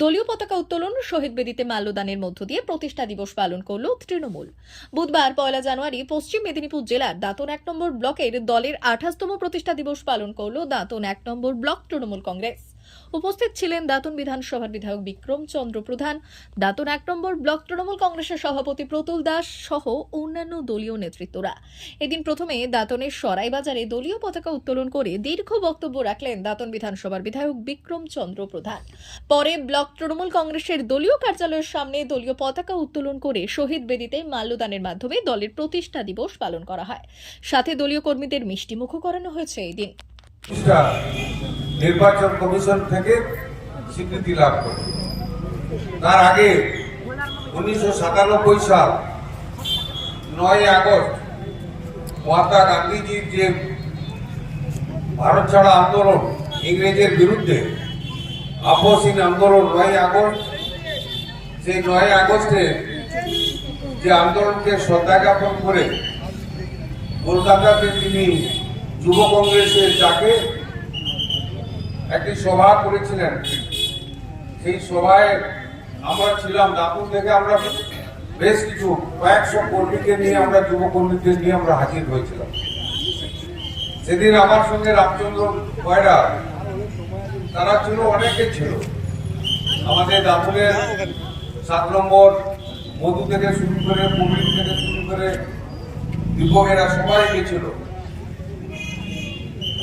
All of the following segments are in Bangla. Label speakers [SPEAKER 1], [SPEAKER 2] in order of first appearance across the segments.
[SPEAKER 1] দলীয় পতাকা উত্তোলন শহীদ বেদিতে মাল্যদানের মধ্য দিয়ে প্রতিষ্ঠা দিবস পালন করল তৃণমূল। বুধবার পয়লা জানুয়ারি পশ্চিম মেদিনীপুর জেলার দাঁতন এক নম্বর ব্লকের দলের আঠাশতম প্রতিষ্ঠা দিবস পালন করল দাঁতন এক নম্বর ব্লক তৃণমূল কংগ্রেস। উপস্থিত ছিলেন দাঁতন বিধানসভার বিধায়ক বিক্রম চন্দ্র প্রধান, দাঁতন এক নম্বর ব্লক তৃণমূল কংগ্রেসের সভাপতি প্রতুল দাস সহ অন্যান্য দলীয় নেতৃত্বরা। এদিন প্রথমে দাঁতনের সরাই বাজারে দলীয় পতাকা উত্তোলন করে দীর্ঘ বক্তব্য রাখলেন দাঁতন বিধানসভার বিধায়ক বিক্রম চন্দ্র প্রধান। পরে ব্লক তৃণমূল কংগ্রেসের দলীয় কার্যালয়ের সামনে দলীয় পতাকা উত্তোলন করে শহীদ বেদিতে মাল্যদানের মাধ্যমে দলের প্রতিষ্ঠা দিবস পালন করা হয়। সাথে দলীয় কর্মীদের মিষ্টিমুখও করানো হয়েছে এই দিন
[SPEAKER 2] নির্বাচন কমিশন থেকে স্বীকৃতি লাভ করে। তার আগে উনিশশো সাতানব্বই সাল, নয় আগস্ট, মহাত্মা গান্ধীজির যে ভারত ছাড়া আন্দোলন ইংরেজের বিরুদ্ধে আপসহীন আন্দোলন নয় আগস্ট, সেই নয় আগস্টে যে আন্দোলনকে শ্রদ্ধা জ্ঞাপন করে কলকাতাতে তিনি যুব কংগ্রেসের যাকে একটি সভা করেছিলেন। সেই সভায় আমরা ছিলাম। দাপুর থেকে আমরা বেশ কিছু, কয়েকশো কর্মীকে নিয়ে আমরা, যুব কর্মীদের নিয়ে আমরা হাজির হয়েছিলাম। সেদিন আমার সঙ্গে রামচন্দ্র কয়রা, তারা ছিল, অনেকে ছিল। আমাদের দাপুরের সাত নম্বর, মধু থেকে শুরু করে পবিত্র থেকে শুরু করে দীপকেরা সবাই গেছিল।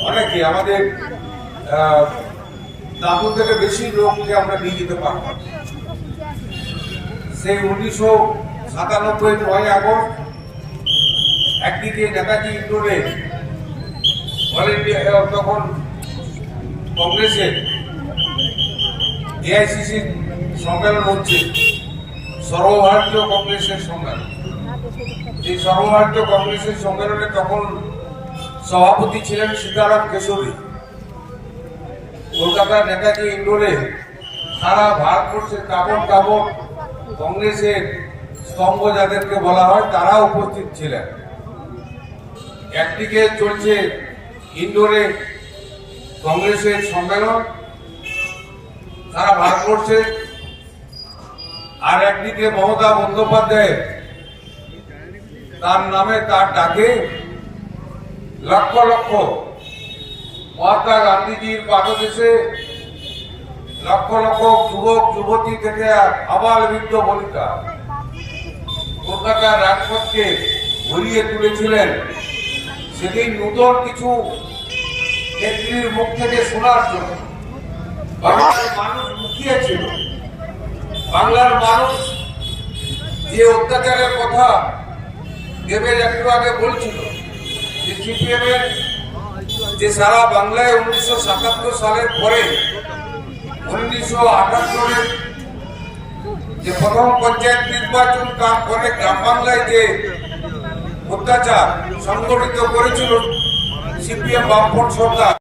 [SPEAKER 2] অনেকে, আমাদের দাপুর থেকে বেশি লোককে আমরা নিয়ে যেতে পারতাম সেই উনিশশো সাতানব্বই নয় আগস্ট একদিকে নেতাজি ইন্ডোরে অল ইন্ডিয়া তখন কংগ্রেসের এআইসিসি সম্মেলন হচ্ছে, সর্বভারতীয় কংগ্রেসের সম্মেলন। এই সর্বভারতীয় কংগ্রেসের সম্মেলনে তখন সভাপতি ছিলেন সীতারাম কেশরী কলকাতার নেতাজি ইন্ডোরে সারা ভারতবর্ষের কাপড় কাপড় কংগ্রেসের স্তম্ভ যাদেরকে বলা হয়, তারা উপস্থিত ছিলেন। একদিকে চলছে ইন্ডোরে কংগ্রেসের সম্মেলন সারা ভারতবর্ষে আর একদিকে মমতা বন্দ্যোপাধ্যায় তার নামে তার ডাকে লক্ষ লক্ষ মহাত্মা গান্ধীজির পাদদেশে লক্ষ লক্ষ যুবক, যুবতী থেকে আবার বৃদ্ধ বনিতা কলকাতার রাজপথকে ভরিয়ে তুলেছিলেন। সেদিন নূতন কিছু নেত্রীর মুখ থেকে শোনার জন্য বাংলার মানুষ মুখিয়ে ছিল। বাংলার মানুষ যে অত্যাচারের কথা দেবের একটু আগে বলছিল, যে সিপিএম এর যে সারা বাংলায় উনিশশো সাতাত্তর সালের পরে, উনিশশো আটাত্তরের যে প্রথম পঞ্চায়েত নির্বাচন তারপরে গ্রাম বাংলায় যে অত্যাচার সংগঠিত করেছিল সিপিএম বামফ্রন্ট সরকার